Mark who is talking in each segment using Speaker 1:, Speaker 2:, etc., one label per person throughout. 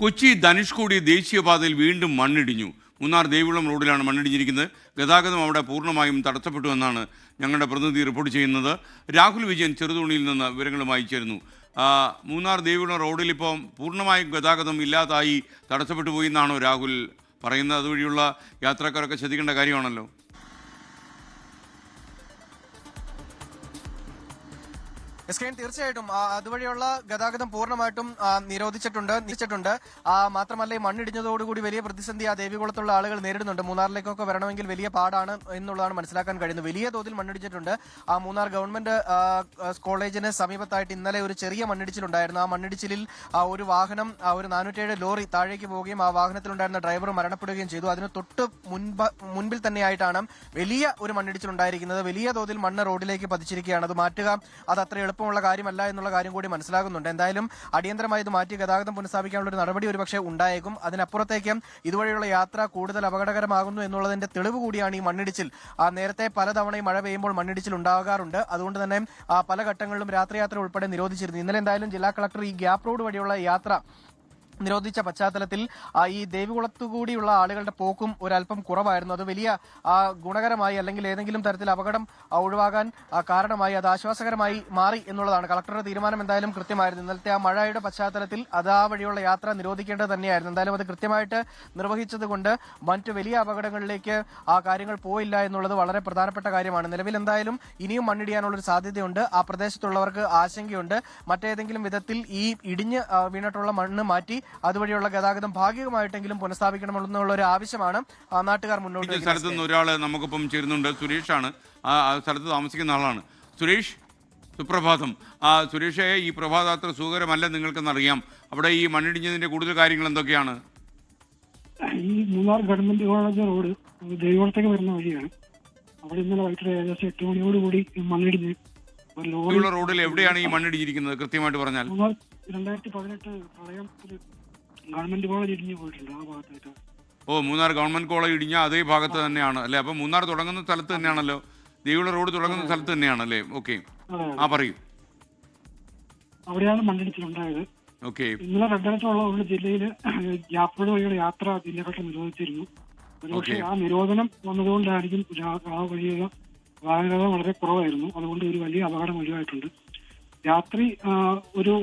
Speaker 1: കൊച്ചി ധനുഷ്കോടി ദേശീയപാതയിൽ വീണ്ടും മണ്ണിടിഞ്ഞു. മൂന്നാർ ദേവികുളം റോഡിലാണ് മണ്ണിടിഞ്ഞിരിക്കുന്നത്. ഗതാഗതം അവിടെ പൂർണമായും തടസ്സപ്പെട്ടു എന്നാണ് ഞങ്ങളുടെ പ്രതിനിധി റിപ്പോർട്ട് ചെയ്യുന്നത്. രാഹുൽ വിജയൻ ചെറുതോണിയിൽ നിന്ന് വിവരങ്ങളുമായി ചേരുന്നു. മൂന്നാർ ദേവികുളം റോഡിൽ ഇപ്പോൾ പൂർണമായും ഗതാഗതം ഇല്ലാതായി തടസ്സപ്പെട്ടു പോയി എന്നാണോ രാഹുൽ പറയുന്നത്? അതുവഴിയുള്ള യാത്രക്കാരൊക്കെ ശ്രദ്ധിക്കേണ്ട കാര്യമാണല്ലോ.
Speaker 2: എസ് കെ എൻ തീർച്ചയായിട്ടും അതുവഴിയുള്ള ഗതാഗതം പൂർണമായിട്ടും നിരോധിച്ചിട്ടുണ്ട് നിശ്ചിട്ടുണ്ട് മാത്രമല്ല ഈ മണ്ണിടിഞ്ഞതോടുകൂടി വലിയ പ്രതിസന്ധി ആ ദേവികുളത്തുള്ള ആളുകൾ നേരിടുന്നുണ്ട്. മൂന്നാറിലേക്കൊക്കെ വരണമെങ്കിൽ വലിയ പാടാണ് എന്നുള്ളതാണ് മനസ്സിലാക്കാൻ കഴിയുന്നത്. വലിയ തോതിൽ മണ്ണിടിച്ചിട്ടുണ്ട്. ആ മൂന്നാർ ഗവൺമെന്റ് കോളേജിന് സമീപത്തായിട്ട് ഇന്നലെ ഒരു ചെറിയ മണ്ണിടിച്ചിലുണ്ടായിരുന്നു. ആ മണ്ണിടിച്ചിലിൽ ഒരു വാഹനം ഒരു നാനൂറ്റേഴ് ലോറി താഴേക്ക് പോവുകയും ആ വാഹനത്തിലുണ്ടായിരുന്ന ഡ്രൈവർ മരണപ്പെടുകയും ചെയ്തു. അതിന് തൊട്ട് മുൻപ് മുൻപിൽ തന്നെയായിട്ടാണ് വലിയ ഒരു മണ്ണിടിച്ചിലുണ്ടായിരിക്കുന്നത്. വലിയ തോതിൽ മണ്ണ് റോഡിലേക്ക് പതിച്ചിരിക്കുകയാണ്. അത് മാറ്റുക അത് അത്ര എളുപ്പമുള്ള കാര്യമല്ല എന്നുള്ള കാര്യം കൂടി മനസ്സിലാകുന്നുണ്ട്. എന്തായാലും അടിയന്തരമായി ഇത് മാറ്റി ഗതാഗതം പുനഃസ്ഥാപിക്കാനുള്ള ഒരു നടപടി ഒരുപക്ഷെ ഉണ്ടായേക്കും. അതിനപ്പുറത്തേക്ക് ഇതുവഴിയുള്ള യാത്ര കൂടുതൽ അപകടകരമാകുന്നു എന്നുള്ളതിന്റെ തെളിവ് കൂടിയാണ് ഈ മണ്ണിടിച്ചിൽ. ആ നേരത്തെ പലതവണയും മഴ പെയ്യുമ്പോൾ മണ്ണിടിച്ചിൽ ഉണ്ടാകാറുണ്ട്. അതുകൊണ്ട് തന്നെ പല ഘട്ടങ്ങളിലും രാത്രിയാത്ര ഉൾപ്പെടെ നിരോധിച്ചിരുന്നു. ഇന്നലെ എന്തായാലും ജില്ലാ കളക്ടർ ഈ ഗ്യാപ് റോഡ് വഴിയുള്ള യാത്ര നിരോധിച്ച പശ്ചാത്തലത്തിൽ ഈ ദേവികുളത്തുകൂടിയുള്ള ആളുകളുടെ പോക്കും ഒരല്പം കുറവായിരുന്നു. അത് വലിയ ഗുണകരമായി അല്ലെങ്കിൽ ഏതെങ്കിലും തരത്തിൽ അപകടം ഒഴിവാകാൻ കാരണമായി അത് ആശ്വാസകരമായി മാറി എന്നുള്ളതാണ്. കളക്ടറുടെ തീരുമാനം എന്തായാലും കൃത്യമായിരുന്നു. ഇന്നലത്തെ ആ മഴയുടെ പശ്ചാത്തലത്തിൽ അത് ആ വഴിയുള്ള യാത്ര നിരോധിക്കേണ്ടത് തന്നെയായിരുന്നു. എന്തായാലും അത് കൃത്യമായിട്ട് നിർവഹിച്ചതുകൊണ്ട് മറ്റു വലിയ അപകടങ്ങളിലേക്ക് ആ കാര്യങ്ങൾ പോയില്ല എന്നുള്ളത് വളരെ പ്രധാനപ്പെട്ട കാര്യമാണ്. നിലവിൽ എന്തായാലും ഇനിയും മണ്ണിടിയാനുള്ള ഒരു സാധ്യതയുണ്ട്. ആ പ്രദേശത്തുള്ളവർക്ക് ആശങ്കയുണ്ട്. മറ്റേതെങ്കിലും വിധത്തിൽ ഈ ഇടിഞ്ഞ് വീണിട്ടുള്ള മണ്ണ് മാറ്റി അതുവഴിയുള്ള ഗതാഗതം ഭാഗികമായിട്ടെങ്കിലും പുനഃസ്ഥാപിക്കണമെന്നുള്ള ഒരു ആവശ്യമാണ് ആ, നാട്ടുകാർ മുന്നോട്ട്.
Speaker 1: സ്ഥലത്ത് നിന്ന് ഒരാൾ നമുക്കിപ്പം ചേരുന്നുണ്ട്. സുരേഷാണ്. ആ ആ സ്ഥലത്ത് താമസിക്കുന്ന ആളാണ്. സുരേഷ് സുപ്രഭാതം. ആ സുരേഷേ ഈ പ്രഭാതാത്ര സുഖകരമല്ല നിങ്ങൾക്കെന്നറിയാം. അവിടെ ഈ മണ്ണിടിഞ്ഞതിന്റെ കൂടുതൽ കാര്യങ്ങൾ എന്തൊക്കെയാണ്?
Speaker 3: ഈ മൂന്നാർ ഗവൺമെന്റ് കോളേജ് റോഡ് ദൈവത്തേക്ക് വരുന്ന വഴിയാണ്. അവിടെ ഇന്നലെ വൈകിട്ട് ഏകദേശം എട്ട് മണിയോട് കൂടി മണ്ണിടിഞ്ഞ് ഒരു ലോറി
Speaker 1: ഉള്ള റോഡിൽ എവിടെയാണ് ഈ മണ്ണിടിഞ്ഞിരിക്കുന്നത്? കൃത്യമായിട്ട് പറഞ്ഞാൽ.
Speaker 3: മൂന്നാർ രണ്ടായിരത്തി പതിനെട്ട് പ്രളയത്തിൽ ഗവൺമെന്റ് കോളേജ് ഇടിഞ്ഞു പോയിട്ടുണ്ട് ആ ഭാഗത്തായിട്ട്.
Speaker 1: ഓ മൂന്നാർ ഗവൺമെന്റ് കോളേജ് ഇടിഞ്ഞ അതേ ഭാഗത്ത് തന്നെയാണ്. അല്ലേ? അപ്പം മൂന്നാർ തുടങ്ങുന്ന സ്ഥലത്ത് തന്നെയാണല്ലോ? ദേവിയുടെ റോഡ് തുടങ്ങുന്ന സ്ഥലത്ത് തന്നെയാണല്ലേ ഓക്കെ. ആ പറയൂ.
Speaker 3: അവിടെയാണ് മണ്ണിടിച്ചിലുണ്ടായത്.
Speaker 1: ഓക്കെ.
Speaker 3: ഇന്നലെ അലർട്ട് ഉള്ള ജില്ലയിൽ യാത്രയുടെ വഴിയുള്ള യാത്ര ജില്ലകളൊക്കെ നിരോധിച്ചിരുന്നു ഒരുപക്ഷെ ആ നിരോധനം വന്നതുകൊണ്ടായിരിക്കും ആ വഴിയുള്ള വാഹനങ്ങൾ വളരെ കുറവായിരുന്നു. അതുകൊണ്ട് ഒരു വലിയ അപകടം ഒഴിവായിട്ടുണ്ട്. രാത്രി ഒരു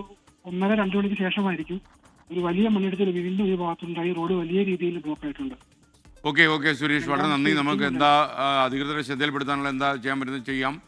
Speaker 3: ഒന്നര രണ്ടു മണിക്ക് ശേഷമായിരിക്കും ഒരു വലിയ മണ്ണിടിച്ചിൽ വീണ്ടും ഈ ഭാഗത്തുണ്ടായി. റോഡ് വലിയ രീതിയിൽ ബ്ലോക്ക് ആയിട്ടുണ്ട്.
Speaker 1: Okay okay Suresh. വളരെ നന്ദി. നമുക്ക് എന്താ അധികൃതരെ ശ്രദ്ധയിൽപ്പെടുത്താനുള്ള എന്താ ചെയ്യാൻ പറ്റുന്നത് ചെയ്യാം.